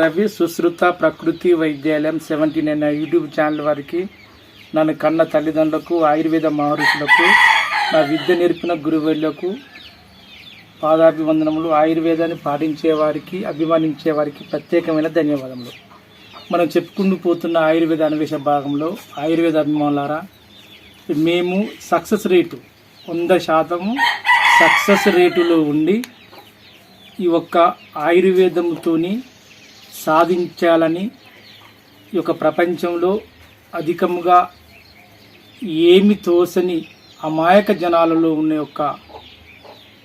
Ravi Sushruta Prakruthi Vaidyalayam seventy nine YouTube channel వారికి నన్ను కన్న తల్లిదండ్రులకు ఆయుర్వేద మహర్షులకు నా విద్య నేర్పిన గురువులకు పాదాభివందనములు. ఆయుర్వేదాన్ని పాటించే వారికి అభిమానించే వారికి ప్రత్యేకమైన ధన్యవాదములు. మనం చెప్పుకుంటూ పోతున్న ఆయుర్వేద అన్వేషణ భాగంలో ఆయుర్వేద అభిమానులారా మేము సక్సెస్ రేటు వంద శాతము సక్సెస్ రేటులో ఉండి ఈ ఒక్క ఆయుర్వేదంతోని సాధించాలని ఈ యొక్క ప్రపంచంలో అధికముగా ఏమి తోసని అమాయక జనాలలో ఉన్న యొక్క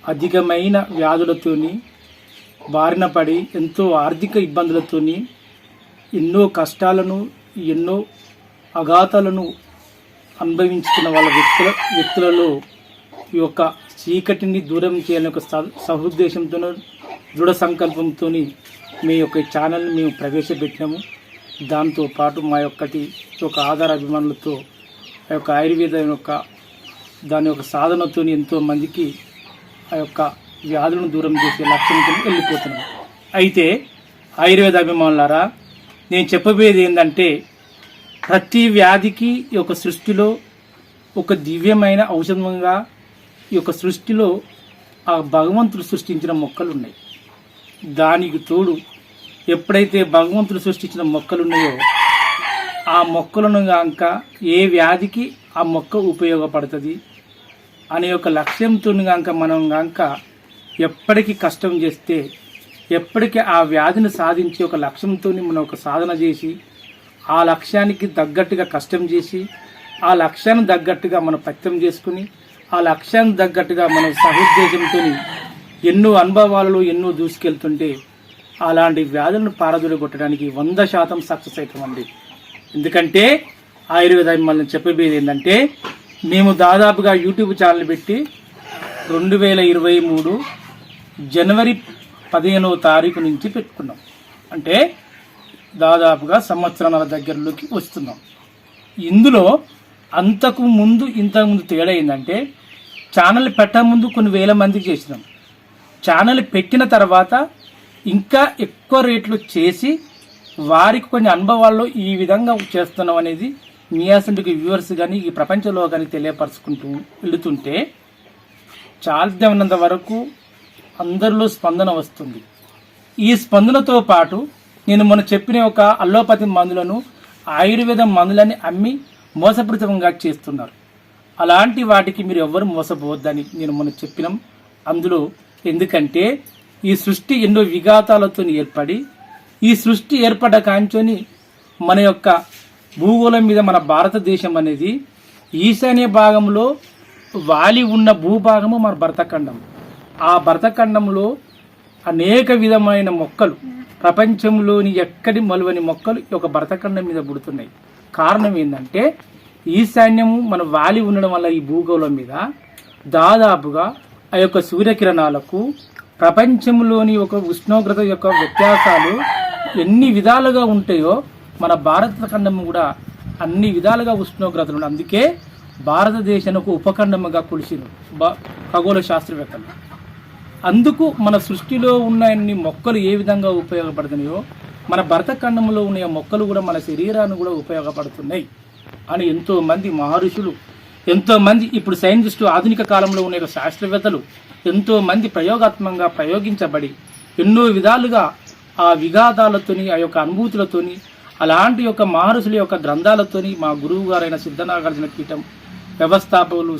అధికమైన వ్యాధులతోని బారిన పడి ఎంతో ఆర్థిక ఇబ్బందులతోని ఎన్నో కష్టాలను ఎన్నో అఘాతాలను అనుభవించుకున్న వాళ్ళ వ్యక్తుల వ్యక్తులలో ఈ యొక్క చీకటిని దూరం చేయాలని ఒక స- సహృద్దేశంతోనూ దృఢ సంకల్పంతో మీ యొక్క ఛానల్ని మేము ప్రవేశపెట్టినాము. దాంతో పాటు మా యొక్కటి యొక్క ఆధార అభిమానులతో ఆ యొక్క ఆయుర్వేదం యొక్క దాని యొక్క సాధనతో ఎంతో మందికి ఆ యొక్క వ్యాధులను దూరం చేసే లక్ష్యంతో వెళ్ళిపోతున్నాం అయితే ఆయుర్వేద అభిమానులారా నేను చెప్పబోయేది ఏంటంటే ప్రతి వ్యాధికి ఈ యొక్క సృష్టిలో ఒక దివ్యమైన ఔషధంగా ఈ యొక్క సృష్టిలో ఆ భగవంతుడు సృష్టించిన మొక్కలు ఉన్నాయి. దానికి తోడు ఎప్పుడైతే భగవంతుడు సృష్టించిన మొక్కలు ఉన్నాయో ఆ మొక్కలను కాక ఏ వ్యాధికి ఆ మొక్క ఉపయోగపడుతుంది అనే ఒక లక్ష్యంతో కనుక మనం కనుక ఎప్పటికీ కష్టం చేస్తే ఎప్పటికీ ఆ వ్యాధిని సాధించే ఒక లక్ష్యంతో మనం ఒక సాధన చేసి ఆ లక్ష్యానికి తగ్గట్టుగా కష్టం చేసి ఆ లక్ష్యాన్ని తగ్గట్టుగా మనం పత్యం చేసుకుని ఆ లక్ష్యానికి తగ్గట్టుగా మనం సహుద్దేశంతో ఎన్నో అనుభవాలలో ఎన్నో దూసుకెళ్తుంటే అలాంటి వ్యాధులను పారదొలగొట్టడానికి వంద శాతం సక్సెస్ అవుతామండి. ఎందుకంటే ఆయుర్వేద మిమ్మల్ని చెప్పబోయేది ఏంటంటే మేము దాదాపుగా యూట్యూబ్ ఛానల్ పెట్టి రెండు వేల ఇరవై మూడు జనవరి పదిహేనవ తారీఖు నుంచి పెట్టుకున్నాం. అంటే దాదాపుగా సంవత్సరాల దగ్గరలోకి వస్తున్నాం. ఇందులో అంతకు ముందు ఇంతకుముందు తేడా ఏంటంటే ఛానల్ పెట్టముందు కొన్ని వేల మందికి చేసినాం. ఛానల్ పెట్టిన తర్వాత ఇంకా ఎక్కువ రేట్లు చేసి వారికి కొన్ని అనుభవాల్లో ఈ విధంగా చేస్తున్నాం అనేది మీ అసంటికి వ్యూవర్స్ కానీ ఈ ప్రపంచంలో కానీ తెలియపరచుకుంటూ వెళుతుంటే చాలిద్యమైనంత వరకు అందరిలో స్పందన వస్తుంది. ఈ స్పందనతో పాటు నేను మొన్న చెప్పిన ఒక అల్లోపతి మందులను ఆయుర్వేద మందులని అమ్మి మోసపూరితంగా చేస్తున్నారు. అలాంటి వాటికి మీరు ఎవ్వరు మోసపోవద్దని నేను మొన్న చెప్పినాం. అందులో ఎందుకంటే ఈ సృష్టి ఎన్నో విఘాతాలతో ఏర్పడి ఈ సృష్టి ఏర్పడ్డ కాంచోని మన యొక్క భూగోళం మీద మన భారతదేశం అనేది ఈశాన్య భాగంలో వాలి ఉన్న భూభాగము మన భరతఖండం. ఆ భరతఖండంలో అనేక విధమైన మొక్కలు ప్రపంచంలోని ఎక్కడి మలువని మొక్కలు ఈ యొక్క భరతఖండం మీద పుడుతున్నాయి. కారణం ఏంటంటే ఈశాన్యము మన వాలి ఉండడం వల్ల ఈ భూగోళం మీద దాదాపుగా ఆ యొక్క సూర్యకిరణాలకు ప్రపంచంలోని ఒక ఉష్ణోగ్రత యొక్క వ్యత్యాసాలు ఎన్ని విధాలుగా ఉంటాయో మన భారత ఖండం కూడా అన్ని విధాలుగా ఉష్ణోగ్రతలు ఉన్నాయి అందుకే భారతదేశానికి ఉపఖండముగా కొలిసింది. బ ఖగోళ శాస్త్రవేత్తలు అందుకు మన సృష్టిలో ఉన్న అన్ని మొక్కలు ఏ విధంగా ఉపయోగపడుతున్నాయో మన భరతఖండంలో ఉన్న మొక్కలు కూడా మన శరీరాన్ని కూడా ఉపయోగపడుతున్నాయి అని ఎంతోమంది మహర్షులు ఎంతో మంది ఇప్పుడు సైంటిస్టు ఆధునిక కాలంలో ఉన్న శాస్త్రవేత్తలు ఎంతో మంది ప్రయోగాత్మకంగా ప్రయోగించబడి ఎన్నో విధాలుగా ఆ విఘాతాలతోని ఆ యొక్క అనుభూతులతోని అలాంటి యొక్క మహర్షుల యొక్క గ్రంథాలతోని మా గురువు గారైన సిద్ధనాగార్జున పీఠం వ్యవస్థాపకులు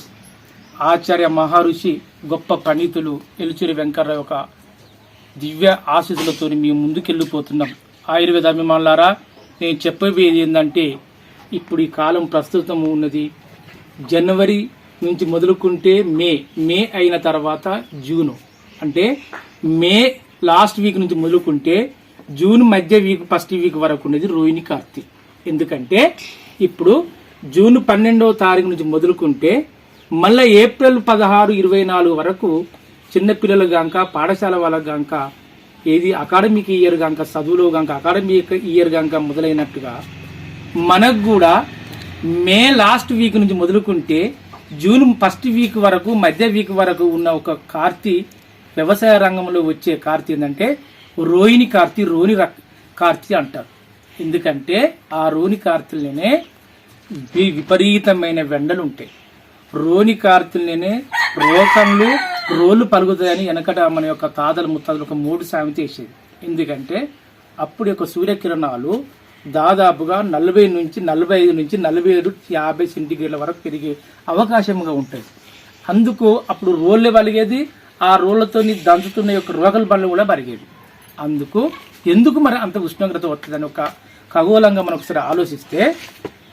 ఆచార్య మహర్షి గొప్ప పండితులు ఎలుచూరి వెంకర్రావు యొక్క దివ్య ఆశీస్సులతో మేము ముందుకెళ్ళిపోతున్నాం. ఆయుర్వేద అభిమానులారా నేను చెప్పబోయేది ఏంటంటే ఇప్పుడు ఈ కాలం ప్రస్తుతం ఉన్నది జనవరి నుంచి మొదలుకుంటే మే మే అయిన తర్వాత జూను. అంటే మే లాస్ట్ వీక్ నుంచి మొదలుకుంటే జూన్ మధ్య వీక్ ఫస్ట్ వీక్ వరకు ఉన్నది రోహిణి కార్తీ ఎందుకంటే ఇప్పుడు జూన్ పన్నెండవ తారీఖు నుంచి మొదలుకుంటే మళ్ళీ ఏప్రిల్ పదహారు ఇరవై నాలుగు వరకు చిన్నపిల్లలు గాంక పాఠశాల వాళ్ళ గాంక ఏది అకాడమిక్ ఇయర్ గాంక చదువులో గాంక అకాడమిక్ ఇయర్ గాంక మొదలైనట్టుగా మనకు కూడా మే లాస్ట్ వీక్ నుంచి మొదలుకుంటే జూన్ ఫస్ట్ వీక్ వరకు మధ్య వీక్ వరకు ఉన్న ఒక కార్తీ వ్యవసాయ రంగంలో వచ్చే కార్తీ ఏంటంటే రోహిణి కార్తీ రోని రక్- కార్తీ అంటారు. ఎందుకంటే ఆ రోని కార్తీలనే వి- విపరీతమైన వెండలు ఉంటాయి. రోని కార్తీలనే రోకన్లు రోలు పలుగుతాయని వెనకట మన యొక్క తాతలు ముత్తాతలు ఒక మూడు సామెత వేసేది. ఎందుకంటే అప్పుడు యొక్క సూర్యకిరణాలు దాదాపుగా నలభై నుంచి నలభై ఐదు నుంచి నలభై ఏడు యాభై సెంటిగ్రేడ్ల వరకు పెరిగే అవకాశంగా ఉంటుంది అందుకు అప్పుడు రోళ్ళు పలిగేది ఆ రోళ్ళతో దంచుతున్న యొక్క రోగల బళ్ళు కూడా పరిగేవి అందుకు ఎందుకు మరి అంత ఉష్ణోగ్రత వస్తుందని ఒక ఖగోళంగా మనం ఒకసారి ఆలోచిస్తే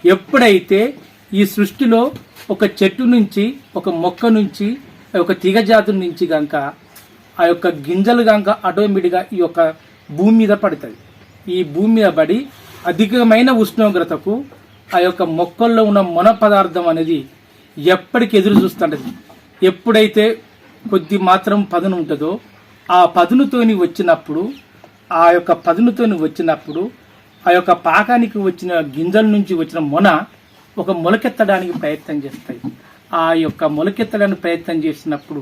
ఎప్పుడైతే ఈ సృష్టిలో ఒక చెట్టు నుంచి ఒక మొక్క నుంచి ఒక తీగజాతి నుంచి గనక ఆ యొక్క గింజలు గనక ఆటోమేటిక్గా ఈ యొక్క భూమి మీద పడుతుంది ఈ భూమి మీద పడి అధికమైన ఉష్ణోగ్రతకు ఆ యొక్క మొక్కల్లో ఉన్న మొన పదార్థం అనేది ఎప్పటికి ఎదురు చూస్తుంటది. ఎప్పుడైతే కొద్ది మాత్రం పదును ఉంటుందో ఆ పదునుతోని వచ్చినప్పుడు ఆ యొక్క పదునుతోని వచ్చినప్పుడు ఆ యొక్క పాకానికి వచ్చిన గింజల నుంచి వచ్చిన మొన ఒక మొలకెత్తడానికి ప్రయత్నం చేస్తాయి. ఆ యొక్క మొలకెత్తడానికి ప్రయత్నం చేసినప్పుడు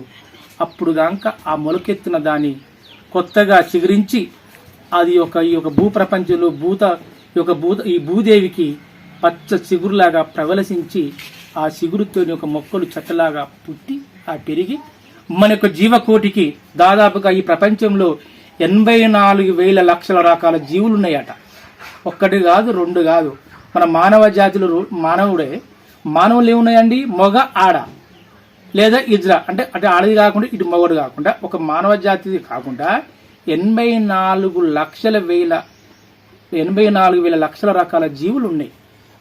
అప్పుడు దాకా ఆ మొలకెత్తిన దాన్ని కొత్తగా చిగురించి అది ఒక ఈ యొక్క భూప్రపంచంలో భూత యొక్క భూ ఈ భూదేవికి పచ్చ చిగురులాగా ప్రవలసించి ఆ చిగురుతోని ఒక మొక్కలు చెట్టలాగా పుట్టి ఆ పెరిగి మన యొక్క జీవకోటికి దాదాపుగా ఈ ప్రపంచంలో ఎనభై నాలుగు వేల లక్షల రకాల జీవులు ఉన్నాయట. ఒక్కటి కాదు రెండు కాదు. మన మానవ జాతులు మానవుడే మానవులు ఏమున్నాయండి? మొగ ఆడ. లేదా ఇజ్రా. అంటే అంటే ఆడది కాకుండా ఇటు మగడు కాకుండా ఒక మానవ జాతిది కాకుండా ఎనభై నాలుగు లక్షల వేల ఎనభై నాలుగు వేల లక్షల రకాల జీవులు ఉన్నాయి.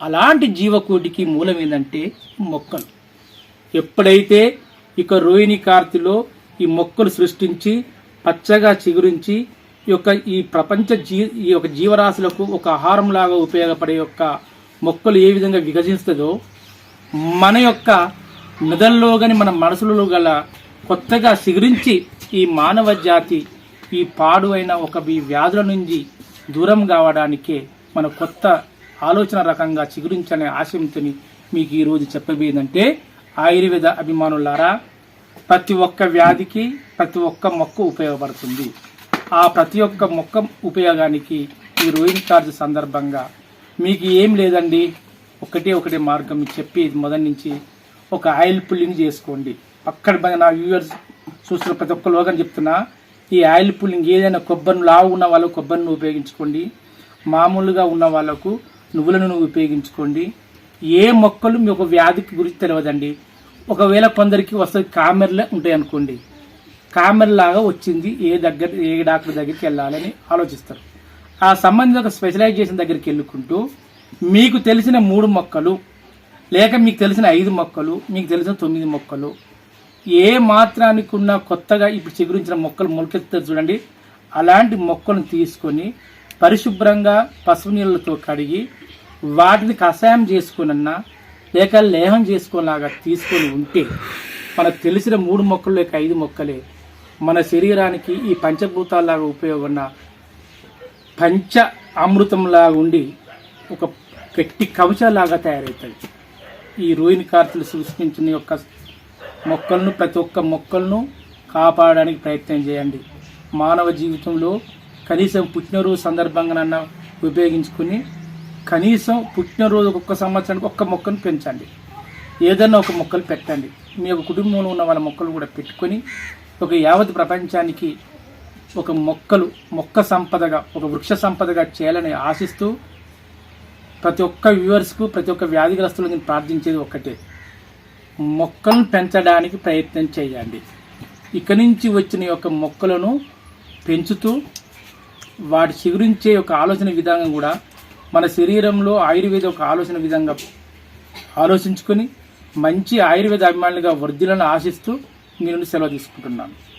అలాంటి జీవకోటికి మూలం ఏంటంటే మొక్కలు. ఎప్పుడైతే ఇక రోహిణి కార్తిలో ఈ మొక్కలు సృష్టించి పచ్చగా చిగురించి ఈ యొక్క ఈ ప్రపంచ జీ ఈ యొక్క జీవరాశులకు ఒక ఆహారంలాగా ఉపయోగపడే యొక్క మొక్కలు ఏ విధంగా వికసిస్తుందో మన యొక్క మెదల్లో కానీ మన మనసులలో గల కొత్తగా చిగురించి ఈ మానవ జాతి ఈ పాడు అయిన ఒక ఈ వ్యాధుల నుంచి దూరం కావడానికే మన కొత్త ఆలోచన రకంగా చిగురించనే ఆశయంతో మీకు ఈరోజు చెప్పబోయేదంటే ఆయుర్వేద అభిమానులారా ప్రతి ఒక్క వ్యాధికి ప్రతి ఒక్క మొక్క ఉపయోగపడుతుంది. ఆ ప్రతి ఒక్క మొక్క ఉపయోగానికి ఈ రోయింగ్ చార్జ్ సందర్భంగా మీకు ఏం లేదండి? ఒకటే ఒకటే మార్గం చెప్పి మొదటి నుంచి ఒక ఆయిల్ పుల్లింగ్ చేసుకోండి. అక్కడ నా వ్యూవర్స్ చూస్తున్న ప్రతి ఒక్క లోకం చెప్తున్నా ఈ ఆయిల్ పుల్లింగ్ ఏదైనా కొబ్బరిని లావు ఉన్న వాళ్ళకు కొబ్బరిని ఉపయోగించుకోండి. మామూలుగా ఉన్న వాళ్ళకు నువ్వుల నూనె ఉపయోగించుకోండి. ఏ మొక్కలు మీ ఒక వ్యాధికి గురించి తెలియదండి ఒకవేళ కొందరికి వస్తుంది కామెర్లే ఉంటాయి అనుకోండి. కామెర్లాగా వచ్చింది ఏ దగ్గర ఏ డాక్టర్ దగ్గరికి వెళ్ళాలని ఆలోచిస్తారు. ఆ సంబంధించిన ఒక స్పెషలైజేషన్ దగ్గరికి వెళ్ళుకుంటూ మీకు తెలిసిన మూడు మొక్కలు లేక మీకు తెలిసిన ఐదు మొక్కలు మీకు తెలిసిన తొమ్మిది మొక్కలు ఏ మాత్రానికి ఉన్న కొత్తగా ఇప్పుడు చిగురించిన మొక్కలు మొలకెత్తారు చూడండి. అలాంటి మొక్కలను తీసుకొని పరిశుభ్రంగా పసుపు నీళ్ళతో కడిగి వాటిని కషాయం చేసుకునన్నా లేక లేహం చేసుకునేలాగా తీసుకొని ఉంటే మనకు తెలిసిన మూడు మొక్కలు లేక ఐదు మొక్కలే మన శరీరానికి ఈ పంచభూతాలాగా ఉపయోగం పంచ అమృతంలాగా ఉండి ఒక గట్టి కవచలాగా తయారవుతుంది ఈ రోహిణి కార్తలు సృష్టించిన యొక్క మొక్కలను ప్రతి ఒక్క మొక్కలను కాపాడడానికి ప్రయత్నం చేయండి. మానవ జీవితంలో కనీసం పుట్టినరోజు సందర్భంగానన్నా ఉపయోగించుకుని కనీసం పుట్టినరోజు ఒక్క సంవత్సరానికి ఒక్క మొక్కను పెంచండి. ఏదైనా ఒక మొక్కలు పెట్టండి. మీ యొక్క కుటుంబంలో ఉన్న వాళ్ళ మొక్కలు కూడా పెట్టుకొని ఒక యావత్ ప్రపంచానికి ఒక మొక్కలు మొక్క సంపదగా ఒక వృక్ష సంపదగా చేయాలని ఆశిస్తూ ప్రతి ఒక్క వ్యూవర్స్కు ప్రతి ఒక్క వ్యాధిగ్రస్తులు నేను ప్రార్థించేది ఒక్కటే. మొక్కలను పెంచడానికి ప్రయత్నం చేయండి. ఇక్కడి నుంచి వచ్చిన యొక్క మొక్కలను పెంచుతూ వాటి చిగురించే ఒక ఆలోచన విధానం కూడా మన శరీరంలో ఆయుర్వేద ఒక ఆలోచన విధంగా ఆలోచించుకొని మంచి ఆయుర్వేద అభిమానులుగా వృద్ధులను ఆశిస్తూ మీ నుండి సెలవు తీసుకుంటున్నాను.